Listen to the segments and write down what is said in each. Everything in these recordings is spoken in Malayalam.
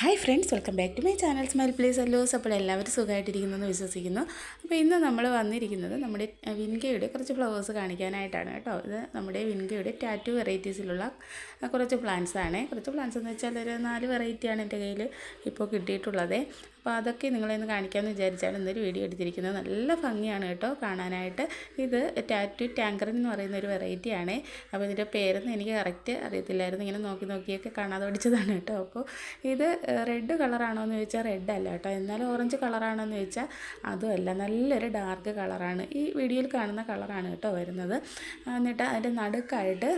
Hi friends welcome back to my channel smile place അല്ലോസ്. അപ്പോൾ എല്ലാവരും സുഖമായിട്ടിരിക്കുന്നതെന്ന് വിശ്വസിക്കുന്നു. അപ്പോൾ ഇന്ന് നമ്മൾ വന്നിരിക്കുന്നത് നമ്മുടെ വിൻകയുടെ കുറച്ച് ഫ്ലവേഴ്സ് കാണിക്കാനായിട്ടാണ് കേട്ടോ. ഇത് നമ്മുടെ വിൻകയുടെ ടാറ്റു വെറൈറ്റീസിലുള്ള കുറച്ച് പ്ലാന്റ്സ് ആണ് കുറച്ച് പ്ലാന്റ്സ് എന്ന് വെച്ചാൽ ഒരു നാല് വെറൈറ്റിയാണ് എന്റെ കയ്യിൽ ഇപ്പോൾ കിട്ടിയിട്ടുള്ളത്. അപ്പോൾ അതൊക്കെ നിങ്ങളെ ഒന്ന് കാണിക്കാമെന്ന് വിചാരിച്ചാണ് ഇന്നൊരു വീഡിയോ എടുത്തിരിക്കുന്നത്. നല്ല ഭംഗിയാണ് കേട്ടോ കാണാനായിട്ട്. ഇത് ടാറ്റു ടാങ്കർ എന്ന് പറയുന്ന ഒരു വെറൈറ്റി വെറൈറ്റിയാണ് അപ്പോൾ ഇതിന്റെ പേരൊന്നും എനിക്ക് കറക്റ്റ് അറിയത്തില്ലായിരുന്നു. ഇങ്ങനെ നോക്കി നോക്കിയൊക്കെ കാണാതെ പഠിച്ചതാണ് കേട്ടോ. അപ്പോൾ ഇത് റെഡ് കളറാണോ എന്ന് ചോദിച്ചാൽ റെഡ് അല്ല കേട്ടോ. എന്നാൽ ഓറഞ്ച് കളറാണോ എന്ന് ചോദിച്ചാൽ അതുമല്ല നല്ലൊരു ഡാർക്ക് കളറാണ് ഈ വീഡിയോയിൽ കാണുന്ന കളറാണ് കേട്ടോ വരുന്നത്. എന്നിട്ട് അതിന്റെ നടുക്കായിട്ട്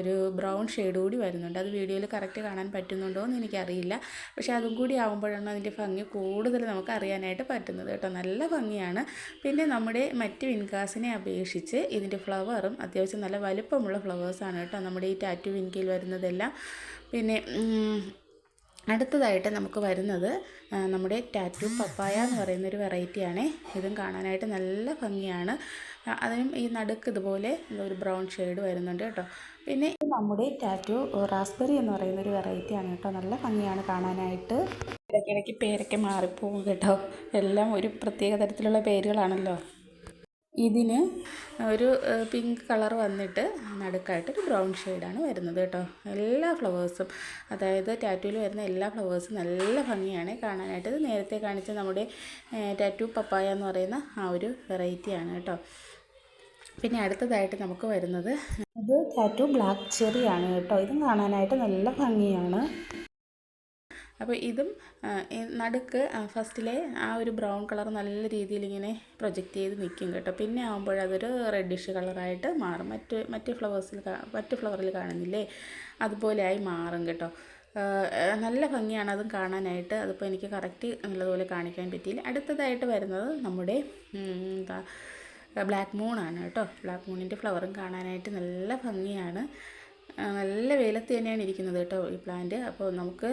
ഒരു ബ്രൗൺ ഷെയ്ഡ് കൂടി വരുന്നുണ്ട്. അത് വീഡിയോയിൽ കറക്റ്റ് കാണാൻ പറ്റുന്നുണ്ടോ എന്ന് എനിക്കറിയില്ല. പക്ഷേ അതും കൂടി ആകുമ്പോഴാണ് അതിന്റെ ഭംഗി കൂടുതൽ നമുക്ക് അറിയാനായിട്ട് പറ്റുന്നത് കേട്ടോ. നല്ല ഭംഗിയാണ്. പിന്നെ നമ്മുടെ മറ്റ് വിൻകാസിനെ അപേക്ഷിച്ച് ഇതിന്റെ ഫ്ലവറും അത്യാവശ്യം നല്ല വലുപ്പമുള്ള ഫ്ലവേഴ്സാണ് കേട്ടോ. നമ്മുടെ ഈ ടാറ്റു വിൻകയിൽ വരുന്നതെല്ലാം. പിന്നെ അടുത്തതായിട്ട് നമുക്ക് വരുന്നത് നമ്മുടെ ടാറ്റു പപ്പായ എന്ന് പറയുന്ന ഒരു വെറൈറ്റിയാണ്. ഇതും കാണാനായിട്ട് നല്ല ഭംഗിയാണ്. അതിനും ഈ നടുക്ക് ഇതുപോലെ ഒരു ബ്രൗൺ ഷെയ്ഡ് വരുന്നുണ്ട് കേട്ടോ. പിന്നെ നമ്മുടെ ടാറ്റു റാസ്ബെറി എന്ന് പറയുന്ന ഒരു വെറൈറ്റിയാണ് കേട്ടോ. നല്ല ഭംഗിയാണ് കാണാനായിട്ട്. ഇടയ്ക്കിടയ്ക്ക് പേരൊക്കെ മാറിപ്പോകും കേട്ടോ. എല്ലാം ഒരു പ്രത്യേക തരത്തിലുള്ള പേരുകളാണല്ലോ. ഇതിന് ഒരു പിങ്ക് കളർ വന്നിട്ട് നടുക്കായിട്ട് ഒരു ബ്രൗൺ ഷെയ്ഡാണ് വരുന്നത് കേട്ടോ. എല്ലാ ഫ്ലവേഴ്സും അതായത് ടാറ്റൂവിൽ വരുന്ന എല്ലാ ഫ്ലവേഴ്സും നല്ല ഭംഗിയാണ്. കാണാനായിട്ട് ഇത് നേരത്തെ കാണിച്ച നമ്മുടെ ടാറ്റു പപ്പായ എന്ന് പറയുന്ന ആ ഒരു വെറൈറ്റിയാണ് കേട്ടോ. പിന്നെ അടുത്തതായിട്ട് നമുക്ക് വരുന്നത് ഇത് ടാറ്റു ബ്ലാക്ക് ചെറിയാണ് കേട്ടോ. ഇതും കാണാനായിട്ട് നല്ല ഭംഗിയാണ്. അപ്പോൾ ഇതും നടുക്ക് ഫസ്റ്റിലെ ആ ഒരു ബ്രൗൺ കളർ നല്ല രീതിയിൽ ഇങ്ങനെ പ്രൊജക്റ്റ് ചെയ്ത് നിൽക്കും കേട്ടോ. പിന്നെ ആകുമ്പോൾ അതൊരു റെഡിഷ് കളറായിട്ട് മാറും. മറ്റ് മറ്റ് ഫ്ലവേഴ്സിൽ മറ്റ് ഫ്ലവറിൽ കാണുന്നില്ലേ? അതുപോലെ ആയി മാറും കേട്ടോ. നല്ല ഭംഗിയാണ് അതും കാണാനായിട്ട്. അതിപ്പോൾ എനിക്ക് കറക്റ്റ് നല്ലതുപോലെ കാണിക്കാൻ പറ്റിയില്ല. അടുത്തതായിട്ട് വരുന്നത് നമ്മുടെ എന്താ ബ്ലാക്ക് മൂണാണ് കേട്ടോ. ബ്ലാക്ക് മൂണിന്റെ ഫ്ലവറും കാണാനായിട്ട് നല്ല ഭംഗിയാണ്. നല്ല വെയിലത്ത് തന്നെയാണ് ഇരിക്കുന്നത് കേട്ടോ ഈ പ്ലാന്റ് അപ്പോൾ നമുക്ക്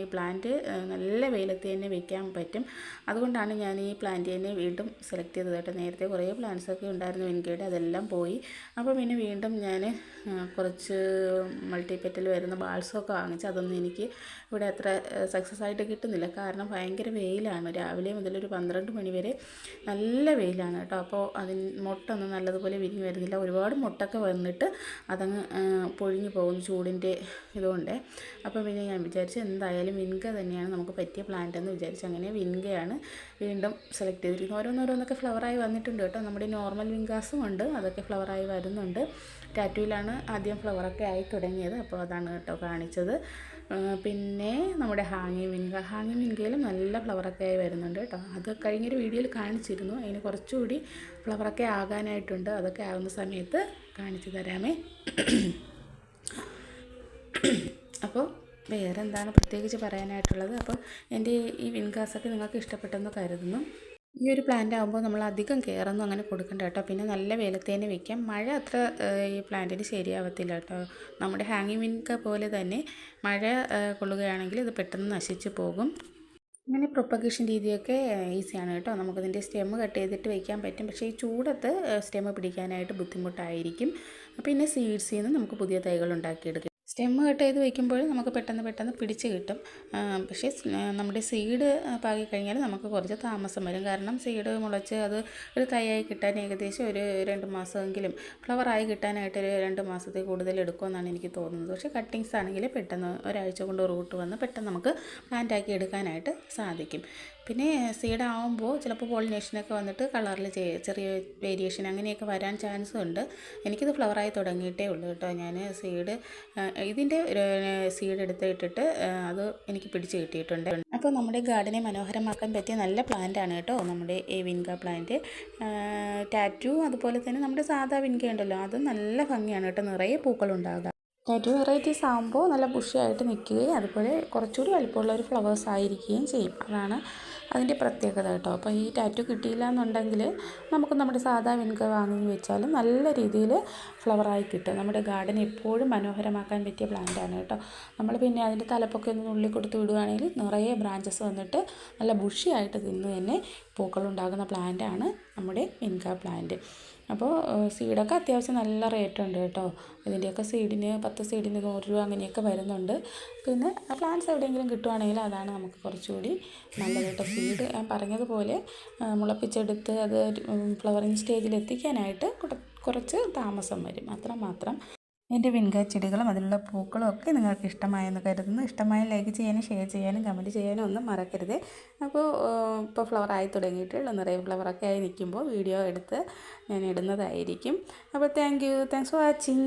ഈ പ്ലാന്റ് നല്ല വെയിലത്ത് തന്നെ വെക്കാൻ പറ്റും. അതുകൊണ്ടാണ് ഞാൻ ഈ പ്ലാന്റ് തന്നെ വീണ്ടും സെലക്ട് ചെയ്തത് കേട്ടോ. നേരത്തെ കുറേ പ്ലാന്റ്സ് ഒക്കെ ഉണ്ടായിരുന്നു എനിക്കിടെ അതെല്ലാം പോയി. അപ്പോൾ പിന്നെ വീണ്ടും ഞാൻ കുറച്ച് മൾട്ടിപെറ്റിൽ വരുന്ന ബാൾസൊക്കെ വാങ്ങിച്ച് അതൊന്നും എനിക്ക് ഇവിടെ അത്ര സക്സസ് ആയിട്ട് കിട്ടുന്നില്ല. കാരണം ഭയങ്കര വെയിലാണ്. രാവിലെ മുതൽ ഒരു പന്ത്രണ്ട് മണി വരെ നല്ല വെയിലാണ് കേട്ടോ. അപ്പോൾ അതിന് മുട്ടൊന്നും നല്ലതുപോലെ വിരിഞ്ഞ് വരുന്നില്ല. ഒരുപാട് മുട്ടൊക്കെ വന്നിട്ട് അതങ്ങ് ആ, പൊഴിഞ്ഞു പോകുന്നു ചൂടിന്റെ ഇതുകൊണ്ട്. അപ്പോൾ പിന്നെ ഞാൻ വിചാരിച്ചു എന്തായാലും വിൻഗ തന്നെയാണ് നമുക്ക് പറ്റിയ പ്ലാന്റ് എന്ന് വിചാരിച്ചു. അങ്ങനെ വിൻഗയാണ് വീണ്ടും സെലക്ട് ചെയ്തിരിക്കുന്നത്. ഓരോന്നോരോന്നൊക്കെ ഫ്ലവറായി വന്നിട്ടുണ്ട് കേട്ടോ. നമ്മുടെ നോർമൽ വിൻഗാസും ഉണ്ട്. അതൊക്കെ ഫ്ലവറായി വരുന്നുണ്ട്. ടാറ്റുവിലാണ് ആദ്യം ഫ്ലവറൊക്കെ ആയി തുടങ്ങിയത്. അപ്പോൾ അതാണ് കേട്ടോ കാണിച്ചത്. പിന്നെ നമ്മുടെ ഹാങ്ങി വിൻഗ. ഹാങ്ങി വിൻഗയിലും നല്ല ഫ്ലവറൊക്കെ ആയി വരുന്നുണ്ട് കേട്ടോ. അത് കഴിഞ്ഞൊരു വീഡിയോയിൽ കാണിച്ചിരുന്നു. അതിന് കുറച്ചുകൂടി ഫ്ലവറൊക്കെ ആകാനായിട്ടുണ്ട്. അതൊക്കെ ആകുന്ന സമയത്ത് കാണിച്ചു തരാമേ. അപ്പോൾ വേറെ എന്താണ് പ്രത്യേകിച്ച് പറയാനായിട്ടുള്ളത്? അപ്പോൾ എന്റെ ഈ വിൻകാസൊക്കെ നിങ്ങൾക്ക് ഇഷ്ടപ്പെട്ടെന്ന് കരുതുന്നു. ഈ ഒരു പ്ലാന്റ് ആകുമ്പോൾ നമ്മൾ അധികം കെയറൊന്നും അങ്ങനെ കൊടുക്കണ്ട കേട്ടോ. പിന്നെ നല്ല വെയിലത്ത് തന്നെ വെക്കാം മഴ അത്ര ഈ പ്ലാന്റിന് ശരിയാവത്തില്ല കേട്ടോ. നമ്മുടെ ഹാങ്ങിങ് വിൻക പോലെ തന്നെ മഴ കൊള്ളുകയാണെങ്കിൽ ഇത് പെട്ടെന്ന് നശിച്ചു പോകും. ഇങ്ങനെ പ്രൊപ്പഗേഷൻ രീതിയൊക്കെ ഈസിയാണ് കേട്ടോ. നമുക്കതിന്റെ സ്റ്റെം കട്ട് ചെയ്തിട്ട് വയ്ക്കാൻ പറ്റും. പക്ഷേ ഈ ചൂടത്ത് സ്റ്റെം പിടിക്കാനായിട്ട് ബുദ്ധിമുട്ടായിരിക്കും. പിന്നെ സീഡ്സിൽ നിന്ന് നമുക്ക് പുതിയ തൈകൾ ഉണ്ടാക്കിയെടുക്കാം. സ്റ്റെം കട്ട് ചെയ്ത് വെക്കുമ്പോൾ നമുക്ക് പെട്ടെന്ന് പെട്ടെന്ന് പിടിച്ച് കിട്ടും. പക്ഷേ നമ്മുടെ സീഡ് പാകി കഴിഞ്ഞാൽ നമുക്ക് കുറച്ച് താമസം വരും. കാരണം സീഡ് മുളച്ച് അത് ഒരു തൈയായി കിട്ടാൻ ഏകദേശം ഒരു രണ്ട് മാസമെങ്കിലും ഫ്ലവറായി കിട്ടാനായിട്ട് ഒരു രണ്ട് മാസത്തിൽ കൂടുതൽ എടുക്കുമെന്നാണ് എനിക്ക് തോന്നുന്നത്. പക്ഷേ കട്ടിങ്സ് ആണെങ്കിൽ പെട്ടെന്ന് ഒരാഴ്ച കൊണ്ട് റൂട്ട് വന്ന് പെട്ടെന്ന് നമുക്ക് പ്ലാന്റ് ആക്കി എടുക്കാനായിട്ട് സാധിക്കും. പിന്നെ സീഡ് ആവുമ്പോൾ ചിലപ്പോൾ പോളിനേഷനൊക്കെ വന്നിട്ട് കളറിൽ ചെറിയ വേരിയേഷൻ അങ്ങനെയൊക്കെ വരാൻ ചാൻസ് ഉണ്ട്. എനിക്കിത് ഫ്ലവറായി തുടങ്ങിയിട്ടേ ഉള്ളൂ കേട്ടോ. ഞാൻ സീഡ് ഇതിന്റെ സീഡ് എടുത്ത് ഇട്ടിട്ട് അത് എനിക്ക് പിടിച്ച് കിട്ടിയിട്ടുണ്ട്. അപ്പോൾ നമ്മുടെ ഗാർഡനെ മനോഹരമാക്കാൻ പറ്റിയ നല്ല പ്ലാന്റ് ആണ് കേട്ടോ നമ്മുടെ ഈ വിൻക പ്ലാന്റ് ടാറ്റു അതുപോലെ തന്നെ നമ്മുടെ സാധാ വിൻക ഉണ്ടല്ലോ. അത് നല്ല ഭംഗിയാണ് കേട്ടോ. നിറയെ പൂക്കളുണ്ടാകുക ടാറ്റു വെറൈറ്റീസ് ആകുമ്പോൾ നല്ല ബുഷിയായിട്ട് നിൽക്കുകയും അതുപോലെ കുറച്ചുകൂടി വലിപ്പമുള്ള ഒരു ഫ്ലവേഴ്സ് ആയിരിക്കുകയും ചെയ്യും. അതാണ് അതിന്റെ പ്രത്യേകത കേട്ടോ. അപ്പോൾ ഈ ടാറ്റു കിട്ടിയില്ല എന്നുണ്ടെങ്കിൽ നമുക്ക് നമ്മുടെ സാധാ വിൻക വാങ്ങി വെച്ചാൽ നല്ല രീതിയിൽ ഫ്ലവറായി കിട്ടും. നമ്മുടെ ഗാർഡൻ എപ്പോഴും മനോഹരമാക്കാൻ പറ്റിയ പ്ലാന്റാണ് കേട്ടോ. നമ്മൾ പിന്നെ അതിന്റെ തലപ്പൊക്കെ ഒന്ന് ഉള്ളിൽ കൊടുത്ത് വിടുകയാണെങ്കിൽ നിറയെ ബ്രാഞ്ചസ് വന്നിട്ട് നല്ല ബുഷിയായിട്ട് നിന്ന് തന്നെ പൂക്കളുണ്ടാകുന്ന പ്ലാന്റാണ് നമ്മുടെ ഇൻകാ പ്ലാന്റ് അപ്പോൾ സീഡൊക്കെ അത്യാവശ്യം നല്ല റേറ്റ് ഉണ്ട് കേട്ടോ. ഇതിന്റെയൊക്കെ സീഡിന് പത്ത് സീഡിന് നൂറ് രൂപ അങ്ങനെയൊക്കെ വരുന്നുണ്ട്. പിന്നെ ആ പ്ലാന്റ്സ് എവിടെയെങ്കിലും കിട്ടുവാണെങ്കിൽ അതാണ് നമുക്ക് കുറച്ചുകൂടി നല്ലതായിട്ട് സീഡ് ഞാൻ പറഞ്ഞതുപോലെ മുളപ്പിച്ചെടുത്ത് അത് ഫ്ലവറിങ് സ്റ്റേജിൽ എത്തിക്കാനായിട്ട് കുറച്ച് താമസം വരും. അത്രമാത്രം എന്റെ വിൻക ചെടികളും അതിലുള്ള പൂക്കളും ഒക്കെ നിങ്ങൾക്ക് ഇഷ്ടമായെന്ന് കരുതുന്നു. ഇഷ്ടമായ ലൈക്ക് ചെയ്യാനും ഷെയർ ചെയ്യാനും കമന്റ് ചെയ്യാനും ഒന്നും മറക്കരുത്. അപ്പോൾ ഇപ്പോൾ ഫ്ലവർ ആയി തുടങ്ങിയിട്ടുള്ള നിറയെ ഫ്ലവറൊക്കെ ആയി നിൽക്കുമ്പോൾ വീഡിയോ എടുത്ത് ഞാൻ ഇടുന്നതായിരിക്കും. അപ്പോൾ thank you. Thanks for watching.